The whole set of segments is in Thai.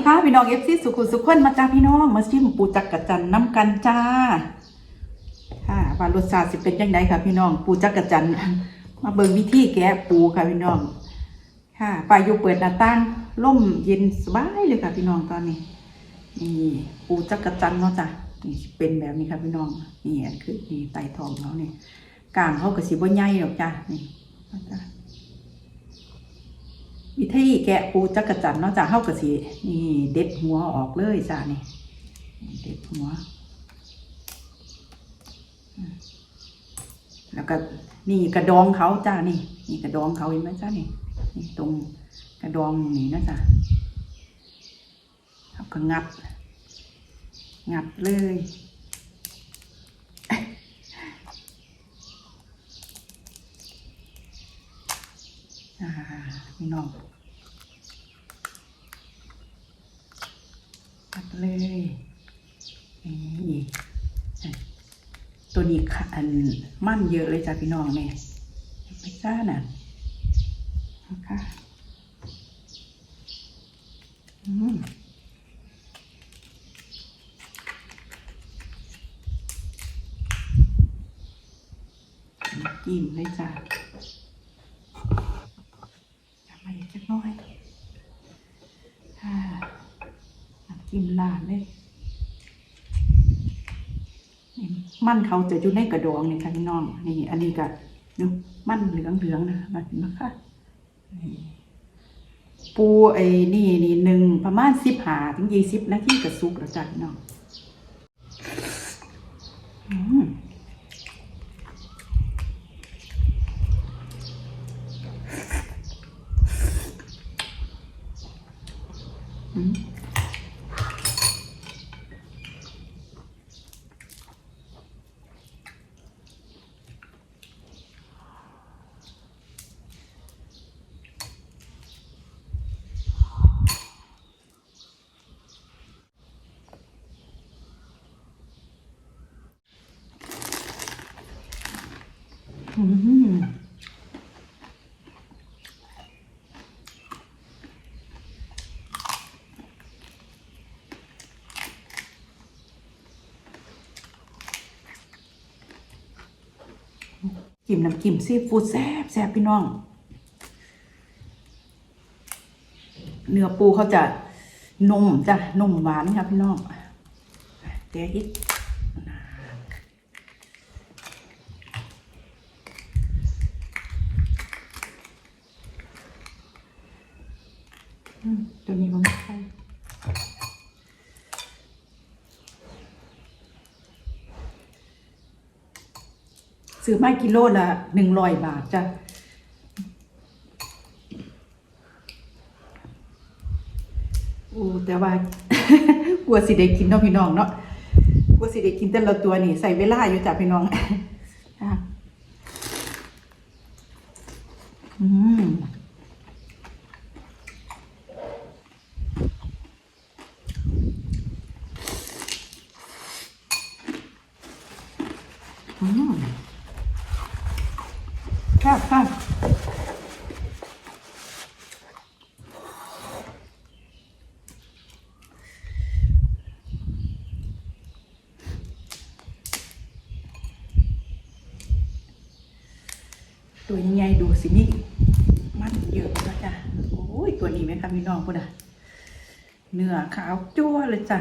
ีค่ะพี่น้องเอฟซีสุขุสุขคนมาจ้าพี่น้องมาชิมปูจักกะจันน้ำกันจ้าค่ะว่ารสชาติสิเป็นยังไงค่ะพี่น้องปูจักกะจันมาเบิ่งวิธีแกะปูค่ะพี่น้อง ค่ะปลาอยู่เปิดหน้าต่างล่มเย็นสบายเลยค่ะพี่น้องตอนนี้นี่ปูจักกะจันเนาะจ้ะนี่เป็นแบบนี้ค่ะพี่น้องนี่คือนี่ไตทองเขาเนี่ยกลางเขาก็สิบ่ใหญ่หรอกจ้ะนี่จ้ะ วิธีแกะปูจักรจันเนอกจากเข้ากระสีนี่เด็ดหัวออกเลยจ้านี่เด็ดหัว แล้วก็นี่กระดองเขาจ้านี่ นี่กระดองเขาเห็นไหมจ้านี่นี่ตรงกระดองนี่นะจ้าเขาก็งัดงัดเลย อ่า พี่น้องตัดเลยนี่ตัวนี้ค่ะอันมั่นเยอะเลยจ้ะพี่น้องเนี่ยไม่ซ่าน่ะนะคะอืมกินเลยจ้ะจะมาอีกจักหน้อยค่ะน้ำจิ้มลาดเลยนี่ มันเขาจะอยู่ในกระดองนี่ค่ะพี่น้องนี่อันนี้ก็ดูมันเหลืองเหลืองๆนะมาถึงมาค่ะปูไอ้นี่นี่หนึ่งประมาณสิบหาถึงยี่สิบนาทีกระสุกแล้วจ้ะพี่น้อง จิ้มน้ำจิ้มซีฟู้ดแซ่บแซ่บพี่น้อง เนื้อปูเขาจะนุ่มจ้ะนุ่มหวานค่ะพี่น้องเดี๋ยวอีกอืม ตัวนี้มันไม่ใช่ซื้อไม้กิโลละหนึ่งร้อยบาทจ้ะโอ้แต่ว่ากลัวสิได้กินเนาะพี่น้องเนาะกลัวสิได้กินแต่ละตัวนี่ใส่เวลาอยู่จ้ะพี่น้อง อะอืมอืม ครับครับตัวใหญ่ๆดูสินี่มันเยอะแล้วจ้ะโอ้ยตัวนี้ไหมคะพี่น้องพุ่นอะเนื้อขาวจั่วเลยจ้ะ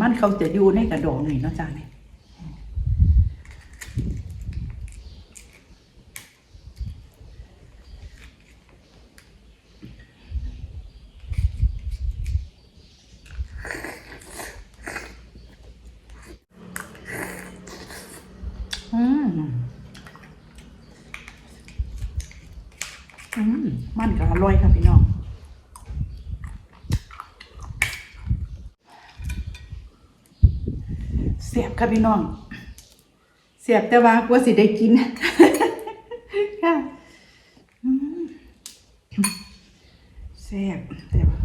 มันเขาจะอยู่ในกระดองนี่เนาะจ้ะเนี่ยอืมอืมมันก็อร่อยค่ะพี่น้อง เสียบ ค่ะพี่น้องเสียบแต่ว่ากลัวสิได้กินค่ะอืมเสียบแต่ว่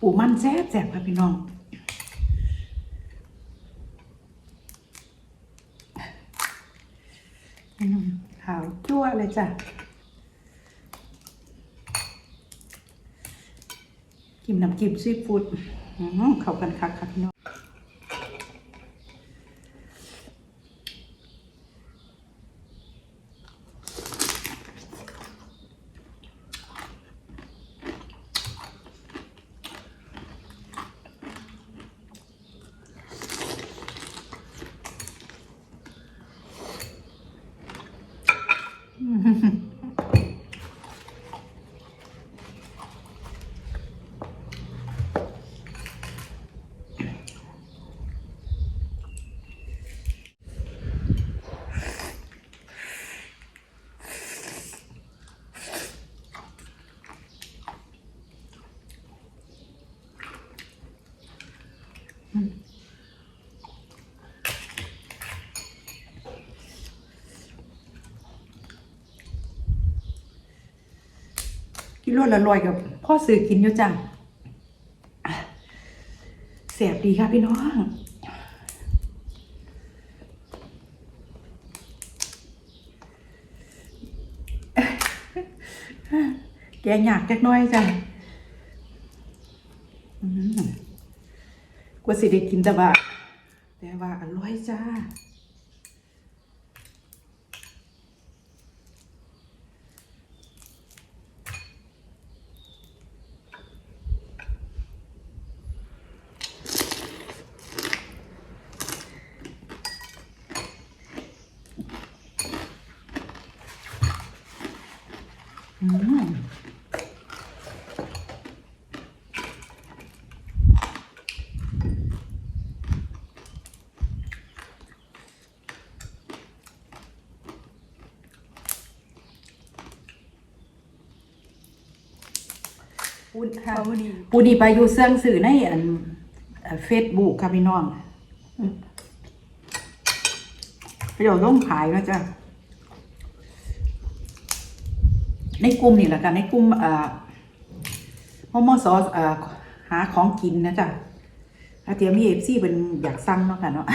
ปูมันแซ่บแซ่บค่ะพี่น้องขาวจั่วเลยจ้ะกิมน้ำกิมซีฟู้ดเข้ากันคักค่ะพี่น้อง กิโลละร้อยกับพ่อซื้อกินอยู่จังเสียบดีค่ะพี่น้อง แกงหยากจักน้อยจ้ะกว่าสิได้กินแต่ว่าแต่ว่าอร่อยจ้า ปูนค่ะปูดีไปอยู่เสื่องสื่อในอันเฟซบุ๊กค่ะพี่น้องอืมประโยชน์ต้องขายนะจ๊ะ ในกลุ่มนี่แหละค่ะในกลุ่มอ่าฮอมอซอสอ่าหาของกินนะจ๊ะอาเทียมีเอฟซีเป็นอยากสั่งเนาะค่ะเนาะ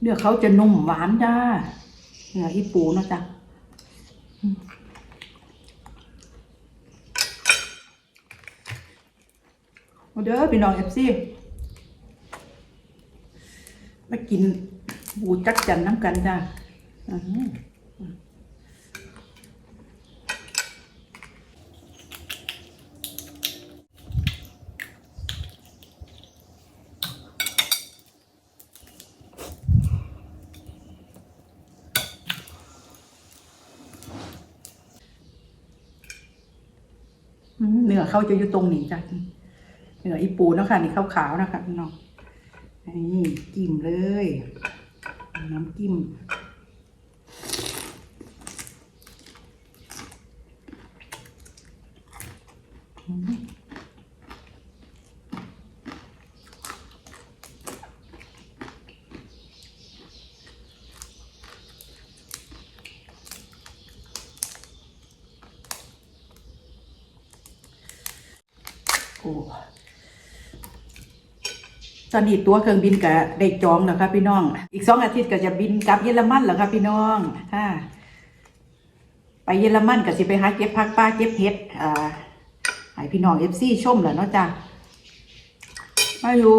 เนื้อเขาจะนุ่มหวานจ้าเนื้ออีปูนะจ๊ะมมาเด้อพี่น้องเอฟซีมากินปูจักจันน้ำกันจ้า เนื้อเขาจะอยู่ตรงนี้จ้ะเนื้ออีปูเนาะค่ะนี่ขาวๆนะคะน้องนี่กิ่มเลย น้ำกิ่มโอ้ตอนนี้ตัวเครื่องบินก็ได้จองแล้วครับพี่น้อง อีกสองอาทิตย์ก็จะบินกลับเยอรมันแล้วครับพี่น้องค่ะไปเยอรมันก็สิไปหาเก็บผักป้าเก็บเห็ดอ่าให้พี่น้องเอฟซีชมแหละเนาะจ้ะมาอยู่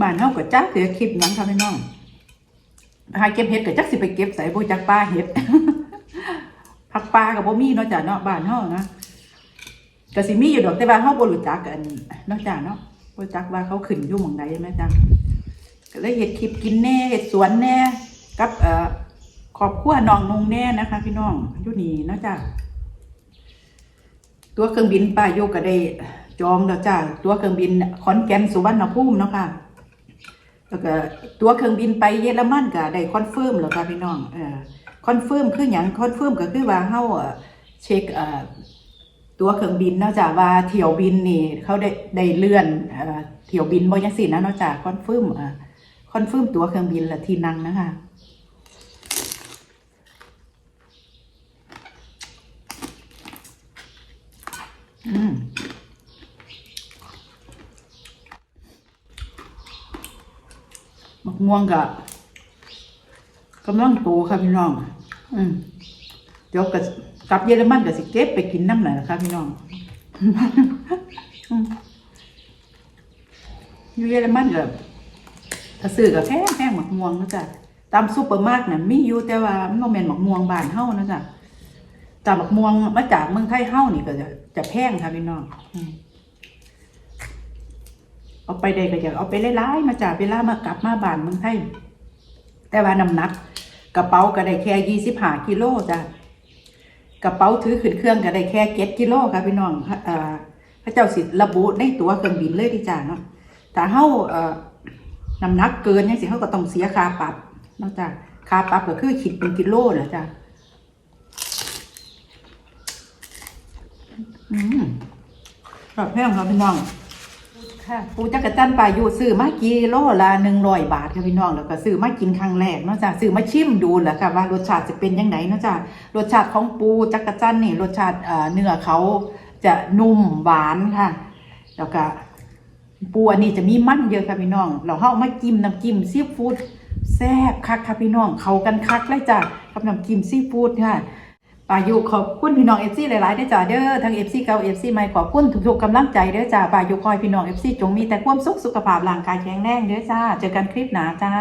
บ้านเฮาก็จักเสียคลิปหยังครับพี่น้องหาเก็บเห็ดก็จักสิไปเก็บใส่บ่จักป้าเห็ดผักปลากับบ่มีเนาะจ้ะเนาะบ้านเฮานะ ก็สิมีอยู่ดอกแต่ว่าเฮาบ่รู้จักกันนาะจ้ะเนาะบ่รู้จักว่าเขาขึ้นอยู่หม่องใดแม่จ้ะก็เลยเฮ็ดคลิปกินแน่เฮ็ดสวนแน่กับเอ่อขอบคุณน้องนงแน่นะคะ พี่น้องอยู่นี่นาะจ้ะตัวเครื่องบินป้าโยกก็ได้จองแล้วจ้าตัวเครื่องบินขอนแก่นสุวรรณภูมิเนาะค่ะแล้วก็ตัวเครื่องบินไปเยอรมันก็ได้คอนเฟิร์มแล้วค่ะพี่น้องเอ่อคอนเฟิร์มคือหยังคอนเฟิร์มก็คือว่าเฮาเอ่อเช็คเอ่อ ตัวเครื่องบินเนาะจ้ะว่าเที่ยวบินนี่เขาได้ได้เลื่อนเที่ยวบินบ่จังซี่นะเนาะจ้ะคอนเฟิร์มคอนเฟิร์มตัวเครื่องบินและที่นั่งนะคะอืมมะม่วงกะกำลังโตค่ะพี่น้อง อืมเดี๋ยวกับ กับเยอรมันก็สิเก็บไปกินน้ำหน่อยนะคะพี่น้องอยู่เยอรมันก็ถ้าซื้อกับแพงแพงหมะม่วงนะจ๊ะตามซูเปอร์มาร์ทน่ะมีอยู่แต่ว่ามันบ่แม่นหมะม่วงบ้านเฮานะจ๊ะแต่มะม่วงมาจากเมืองไทยเฮานี่ก็จะจะแพงค่ะพี่น้องเอาไปได้ก็อยากเอาไปไล่ๆมาจากเวลามากลับมาบ้านเมืองไทยแต่ว่าน้ำหนัก กระเป๋าก็ได้แค่ยี่สิบห้ากิโลจ้ะ กระเป๋าถือขึ้นเครื่องก็ได้แค่เก็ดกิโลค่ะพี่น้องพระเจ้าสิระบุในตัวเครื่องบินเลยที่จ้าเนาะแต่เฮาน้ำหนักเกินยังสิเฮาก็ต้องเสียค่าปรับนอกจากค่าปรับก็คือคิดเป็นกิโลเหละจ้ะอืมแบบแพงครับพี่น้อง ค่ะปูจักรจันทร์ปลายูซื้อมากิโลละหนึ่งร้อยบาทค่ะพี่น้องแล้วก็ซื้อมากินครั้งแรกเนาะจ้ะซื้อมาชิมดูแหละค่ะว่ารสชาติจะเป็นยังไงเนาะจ้ะรสชาติของปูจักรจันทร์นี่รสชาติเนื้อเขาจะนุ่มหวานค่ะ แล้วก็ปูอันนี้จะมีมันเยอะค่ะพี่น้อง เราเข้ามาจิ้มน้ำจิ้มซีฟู้ดแซ่บคักค่ะพี่น้อง เขากันคักเลยจ้ะกับน้ำจิ้มซีฟู้ดค่ะ ปายุขอบคุณพี่น้องเอฟซีหลายๆเด้อจ้าเด้อทั้งเอฟซีเก่าเอฟซีใหม่ขอบคุณทุกๆกำลังใจเด้อจ้าปายุคอยพี่น้องเอฟซีจงมีแต่ความสุขสุขภาพร่างกายแข็งแรงเด้อจ้าเจอกันคลิปหนาจ้า